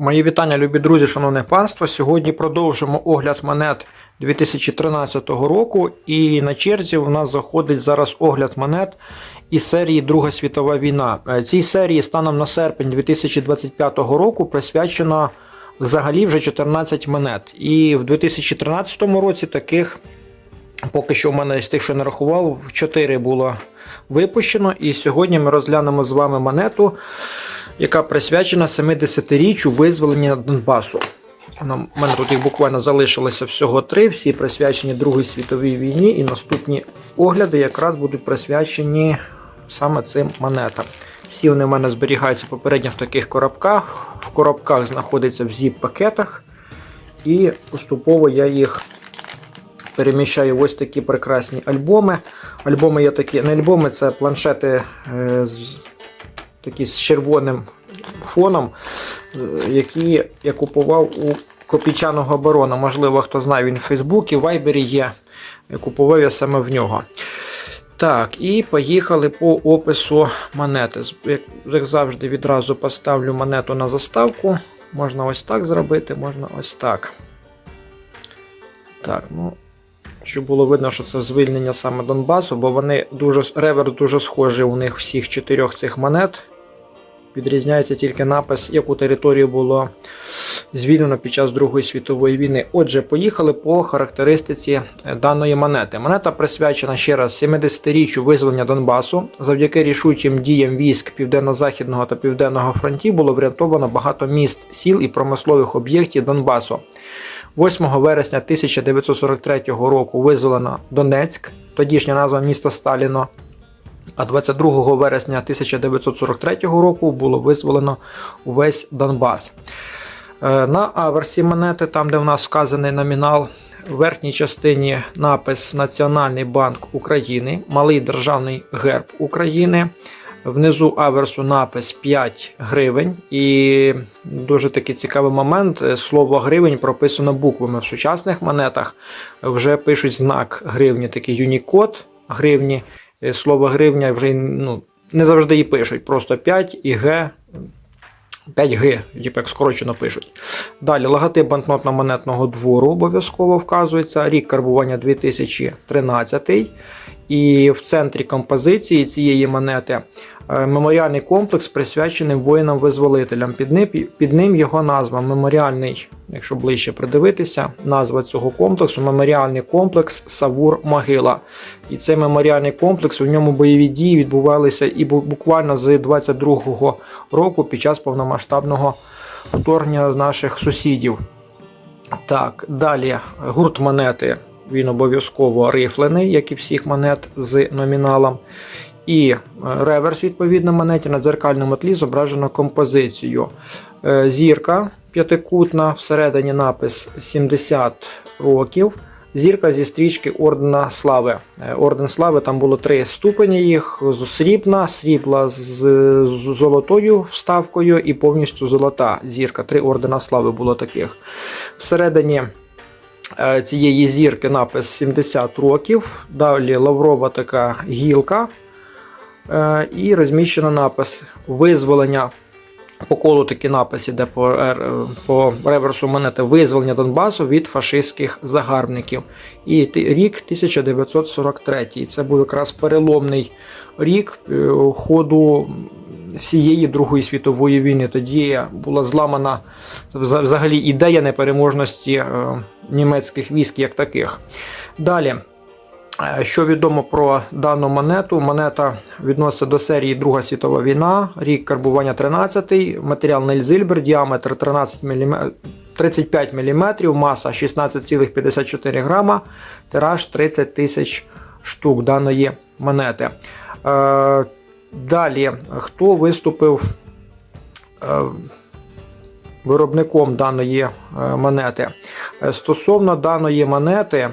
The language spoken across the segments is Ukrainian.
Мої вітання, любі друзі, шановне панство. Сьогодні продовжимо огляд монет 2013 року. І на черзі у нас заходить зараз огляд монет із серії Друга світова війна. Е, Цій серії станом на серпень 2025 року присвячено взагалі вже 14 монет. І в 2013 році таких. Поки що в мене з тих, що я нарахував, 4 було випущено. І сьогодні ми розглянемо з вами монету, яка присвячена 70-річчю визволення Донбасу. У мене тут їх буквально залишилося всього три, всі присвячені Другій світовій війні, і наступні огляди якраз будуть присвячені саме цим монетам. Всі вони в мене зберігаються попередньо в таких коробках. В коробках знаходяться в зіп-пакетах, і поступово я їх переміщаю в ось такі прекрасні альбоми. Альбоми є такі, не альбоми, це планшети е, з, такі з червоним фоном, е, які я купував у копійчаного барона. Можливо, хто знає, він в Фейсбуці, в Вайбері є. Я Купував я саме в нього. Так, і поїхали по опису монети. Як завжди, відразу поставлю монету на заставку. Можна ось так зробити, можна ось так. Так, ну, щоб було видно, що це звільнення саме Донбасу, бо вони дуже реверс дуже схожий у них всіх чотирьох цих монет. Відрізняється тільки напис, яку територію було звільнено під час Другої світової війни. Отже, поїхали по характеристиці е, даної монети. Монета присвячена ще раз 70-річчю визволення Донбасу. Завдяки рішучим діям військ Південно-Західного та Південного фронтів було врятовано багато міст, сіл і промислових об'єктів Донбасу. 8 вересня 1943 року визволено Донецьк, тодішня назва міста Сталіно. А 22 вересня 1943 року було визволено увесь Донбас. Е, На аверсі монети, там де в нас вказаний номінал, в верхній частині напис Національний банк України, малий державний герб України. Внизу аверсу напис 5 гривень. І дуже такий цікавий момент. е, Слово гривень прописано буквами. В сучасних монетах вже пишуть знак гривні, такий юнікод гривні. Е, Слово гривня вже ну, не завжди і пишуть. Просто 5 і Г 5Г, типу як скорочено пишуть. Далі логотип банкнотно-монетного двору обов'язково вказується. Рік карбування 2013. І в центрі композиції цієї монети меморіальний комплекс присвячений воїнам-визволителям. Під ним, його назва меморіальний, якщо ближче придивитися, назва цього комплексу меморіальний комплекс Савур Могила. І цей меморіальний комплекс у ньому бойові дії відбувалися і буквально з 22-го року під час повномасштабного вторгнення наших сусідів. Так, далі гурт монети. Він обов'язково рифлений, як і всіх монет з номіналом. І е, реверс, відповідно, монеті на дзеркальному тлі зображено композицію. Е, Зірка п'ятикутна, всередині напис 70 років. Зірка зі стрічки Ордена Слави. Е, Орден Слави там було три ступені їх: срібна, срібла з золотою вставкою і повністю золота зірка. Три ордена слави було таких. Всередині цієї зірки напис 70 років. Далі лаврова така гілка. Е, І розміщено напис визволення. По колу такий напис іде по, по реверсу монети визволення Донбасу від фашистських загарбників. І рік 1943. Це був якраз переломний рік е, ходу всієї Другої світової війни. Тоді була зламана взагалі ідея непереможності е, німецьких військ як таких. Далі. Е, Що відомо про дану монету? Монета відноситься до серії Друга світова війна, рік карбування 13, матеріал Нельзильбер, діаметр 13 мм, 35 мм, маса 16,54 грама, тираж 30 тисяч штук даної монети. Е, Далі, хто виступив е, виробником даної монети? Стосовно даної монети.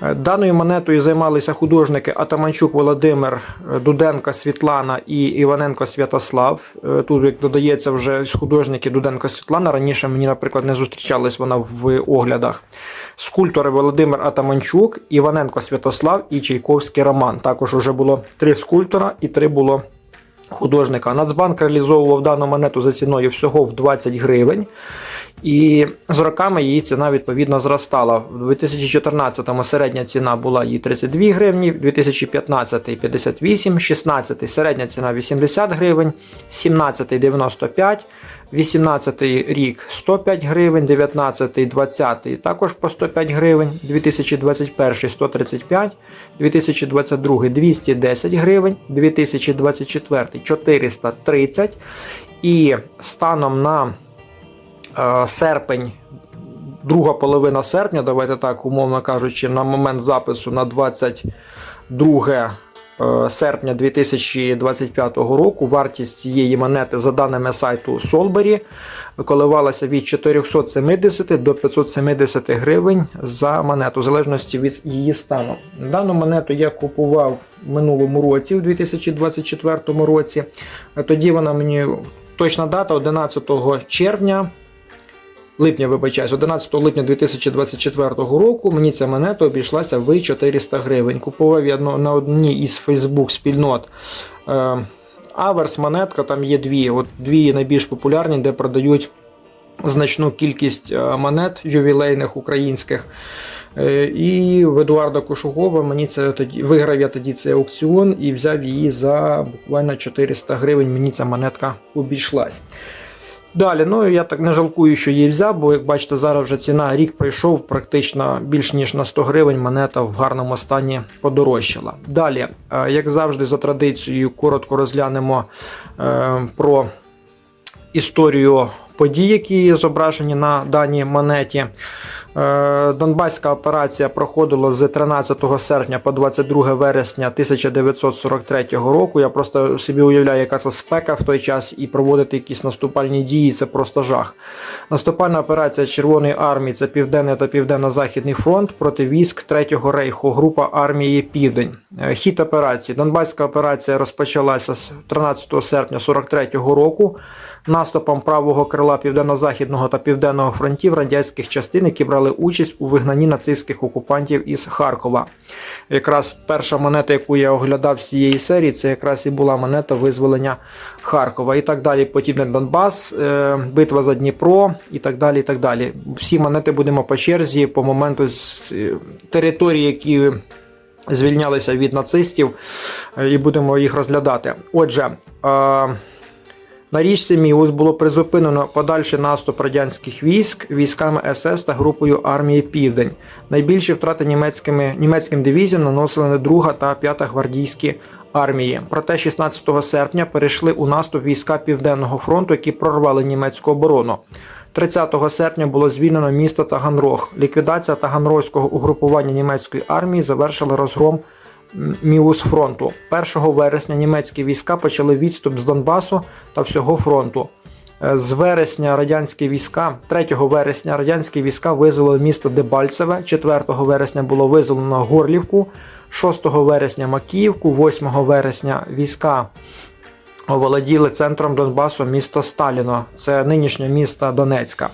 Даною монетою займалися художники Атаманчук Володимир, е, Дуденко Світлана і Іваненко Святослав. Е, Тут як додається вже з художників Дуденко Світлана. Раніше мені, наприклад, не зустрічалась вона в оглядах. Скульптори Володимир Атаманчук, Іваненко Святослав і Чайковський Роман. Також вже було три скульптора і три було художника. Нацбанк реалізовував дану монету за ціною всього в 20 гривень. І з роками її ціна відповідно зростала. У 2014-му середня ціна була її 32 гривні, 2015 58, 16 середня ціна 80 гривень, 17 95, 18 рік 105 гривень, 19 20 також по 105 гривень, 2021 135, 2022 210 гривень, 2024 430 і станом на серпень, друга половина серпня, давайте так, умовно кажучи, на момент запису на 22 е, серпня 2025 року вартість цієї монети за даними сайту Solberry коливалася від 470 до 570 гривень за монету, в залежності від її стану. Дану монету я купував в минулому році, у 2024 році. Тоді вона мені точна дата 11 червня. Липня, вибачаюсь, 11 липня 2024 року мені ця монета обійшлася в 400 гривень. Купував я на одній із Facebook спільнот е, Аверс монетка, там є дві. От Дві найбільш популярні, де продають значну кількість е, монет ювілейних українських. Е, І в Едуарда Кошугова мені це тоді виграв я тоді цей аукціон і взяв її за буквально 400 гривень. Мені ця монетка обійшлась. Далі, ну я так не жалкую, що її взяв, бо як бачите, зараз вже ціна рік пройшов, практично більш ніж на 100 гривень монета в гарному стані подорожчала. Далі, е, як завжди, за традицією, коротко розглянемо е, про історію подій, які зображені на даній монеті. Е, Донбаська операція проходила з 13 серпня по 22 вересня 1943 року. Я просто собі уявляю, яка це спека в той час, і проводити якісь наступальні дії це просто жах. Наступальна операція Червоної армії це Південний та Південно-Західний фронт проти військ Третього рейху, група армії Південь. Е, Хід операції. Донбаська операція розпочалася з 13 серпня 43 року. Наступом правого крила південно-західного та південного фронтів радянських частин, які брали участь у вигнанні нацистських окупантів із Харкова. Якраз перша монета, яку я оглядав з цієї серії, це якраз і була монета визволення Харкова. І так далі. Потім Донбас, е, битва за Дніпро і так далі. і так далі. Всі монети будемо по черзі по моменту з е, території, які звільнялися від нацистів, е, і будемо їх розглядати. Отже. На річці Міус було призупинено подальший наступ радянських військ військами СС та групою армії Південь. Найбільші втрати німецькими, німецьким дивізіям наносили не 2 та 5 гвардійські армії. Проте 16 серпня перейшли у наступ війська Південного фронту, які прорвали німецьку оборону. 30 серпня було звільнено місто Таганрог. Ліквідація Таганрозького угрупування німецької армії завершила розгром Міус фронту. 1 вересня німецькі війська почали відступ з Донбасу та всього фронту. Е, З вересня радянські війська, 3 вересня радянські війська визволили місто Дебальцеве, 4 вересня було визволено Горлівку, 6 вересня Макіївку, 8 вересня війська оволоділи центром Донбасу місто Сталіно, це нинішнє місто Донецька.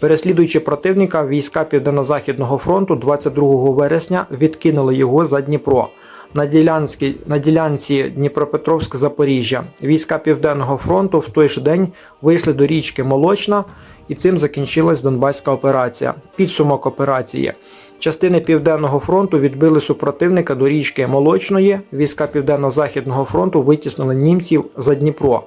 Переслідуючи противника, війська Південно-Західного фронту 22 вересня відкинули його за Дніпро. На ділянці, на ділянці Дніпропетровськ-Запоріжжя війська Південного фронту в той же день вийшли до річки Молочна, і цим закінчилась Донбаська операція. Підсумок операції. Частини Південного фронту відбили супротивника до річки Молочної. Війська Південно-Західного фронту витіснили німців за Дніпро.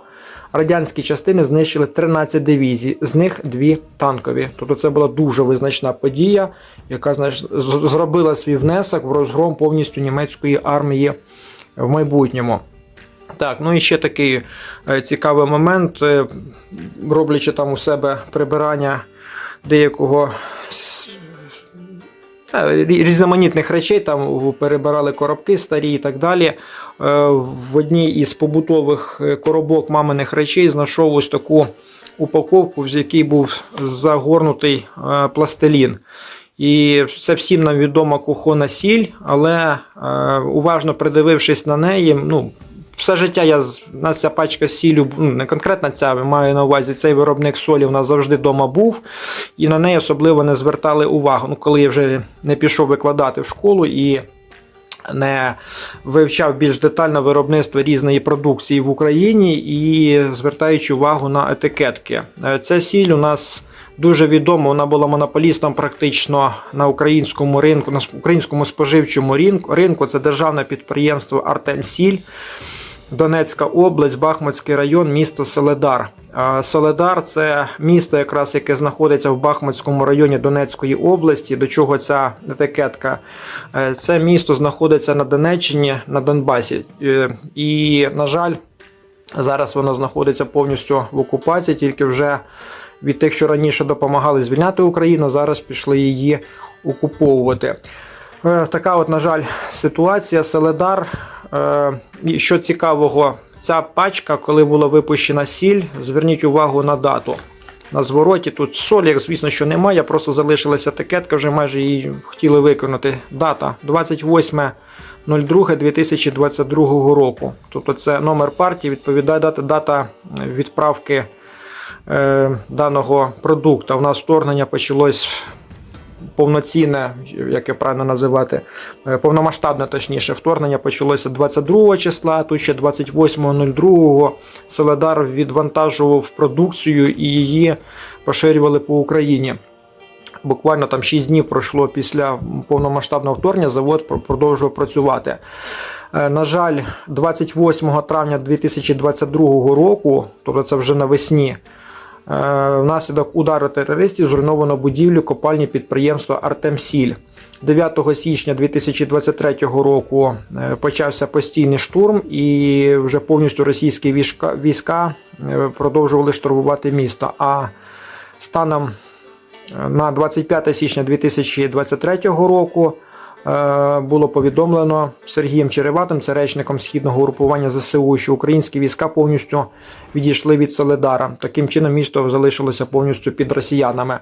Радянські частини знищили 13 дивізій, з них дві танкові. Тобто це була дуже визначна подія, яка знаєш, з- зробила свій внесок в розгром повністю німецької армії в майбутньому. Так, ну і ще такий е, цікавий момент, е, роблячи там у себе прибирання деякого різноманітних речей, там перебирали коробки старі і так далі. Е, В одній із побутових е, коробок маминих речей знайшов ось таку упаковку, в якій був загорнутий е, пластилін. І це всім нам відома кухона сіль, але уважно придивившись на неї, ну, все життя я у нас ця пачка сіллю, ну, не конкретно ця, маю на увазі цей виробник солі у нас завжди вдома був, і на неї особливо не звертали увагу. Ну, коли я вже не пішов викладати в школу і не вивчав більш детально виробництво різної продукції в Україні і звертаючи увагу на етикетки. Е, Ця сіль у нас дуже відома, вона була монополістом практично на українському ринку, на українському споживчому ринку. Це державне підприємство Артемсіль. Донецька область, Бахмутський район, місто Соледар. Соледар це місто, якраз яке знаходиться в Бахмутському районі Донецької області. До чого ця етикетка? Е, Це місто знаходиться на Донеччині, на Донбасі. Е, І, на жаль, зараз воно знаходиться повністю в окупації, тільки вже від тих, що раніше допомагали звільняти Україну, зараз пішли її окуповувати. Е, Така от, на жаль, ситуація. Селедар. Е, Що цікавого, ця пачка, коли була випущена сіль, зверніть увагу на дату. На звороті тут соль, як звісно, що немає, просто залишилася етикетка, вже майже її хотіли виконати. Дата 28.02.2022 року. Тобто це номер партії, відповідає дата, дата відправки е, даного продукту. У нас вторгнення почалось повноцінне, як я правильно називати, е, повномасштабне, точніше, вторгнення почалося 22 числа, тут ще 28.02 Соледар відвантажував продукцію і її поширювали по Україні. Буквально там 6 днів пройшло після повномасштабного вторгнення, завод продовжував працювати. Е, На жаль, 28 травня 2022 року, тобто це вже навесні, Внаслідок удару терористів зруйновано будівлю копальні підприємства Артемсіль. 9 січня 2023 року е, почався постійний штурм, і вже повністю російські війська, е, продовжували штурмувати місто. А станом е, на 25 січня 2023 року е, було повідомлено Сергієм Череватим, це речником східного групування ЗСУ, що українські війська повністю відійшли від Соледара. Таким чином, місто залишилося повністю під росіянами.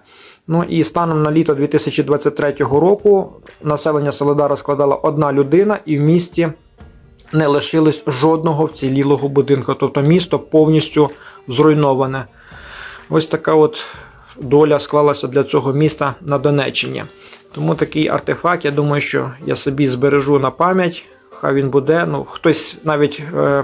Ну і станом на літо 2023 року населення Соледара складала одна людина, і в місті не лишилось жодного вцілілого будинку. Тобто місто повністю зруйноване. Ось така от доля склалася для цього міста на Донеччині. Тому такий артефакт, я думаю, що я собі збережу на пам'ять. Хай він буде. Ну, хтось навіть е,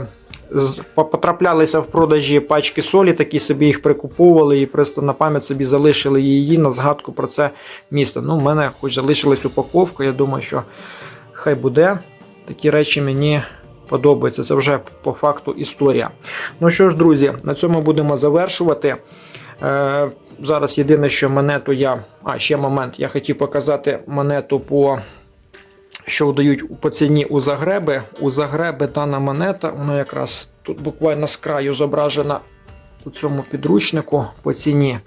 потраплялися в продажі пачки солі, такі собі їх прикуповували і просто на пам'ять собі залишили її на згадку про це місто. Ну, в мене хоч залишилась упаковка, я думаю, що хай буде. Такі речі мені подобаються. Це вже по факту історія. Ну що ж, друзі, на цьому будемо завершувати. Е, зараз єдине, що монету я. А, ще момент. Я хотів показати монету по. Що дають по ціні у Загреби. У Загреби дана монета, вона якраз тут буквально з краю зображена у цьому підручнику по ціні.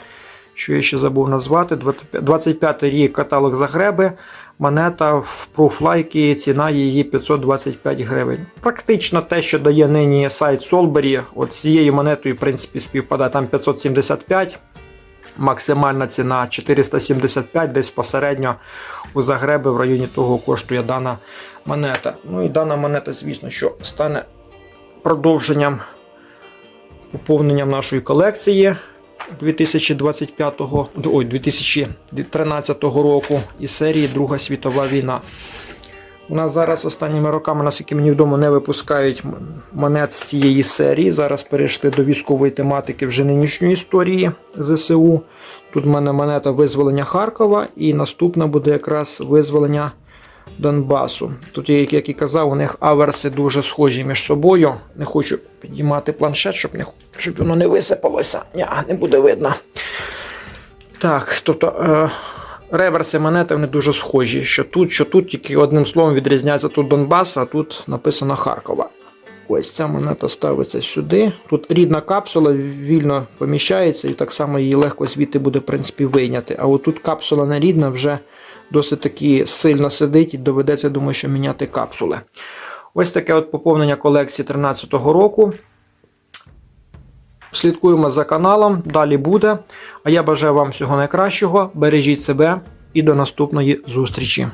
Що я ще забув назвати. 25 рік каталог Загреби. Монета в пруфлайкі, ціна її 525 гривень. Практично те, що дає нині сайт Solberry, от з цією монетою, в принципі, співпадає там 575, максимальна ціна 475, десь посередньо у Загреби в районі того коштує дана монета. Ну і дана монета, звісно, що стане продовженням поповненням нашої колекції 2025 ой, 2013 року із серії Друга світова війна. У нас зараз останніми роками, наскільки мені відомо, не випускають монет з цієї серії. Зараз перейшли до військової тематики вже нинішньої історії ЗСУ. Тут в мене монета визволення Харкова, і наступна буде якраз визволення Донбасу. Тут, як і казав, у них аверси дуже схожі між собою. Не хочу підіймати планшет, щоб, не, щоб воно не висипалося. Ня, не буде видно. Так, тобто е, реверси монети вони дуже схожі. Що тут, що тут, тільки одним словом відрізняється тут Донбас, а тут написано Харкова. Ось ця монета ставиться сюди. Тут рідна капсула вільно поміщається, і так само її легко звідти буде, в принципі, вийняти. А отут капсула не рідна вже досить таки сильно сидить і доведеться, думаю, що міняти капсули. Ось таке от поповнення колекції 2013 року. Слідкуємо за каналом, далі буде. А я бажаю вам всього найкращого. Бережіть себе і до наступної зустрічі.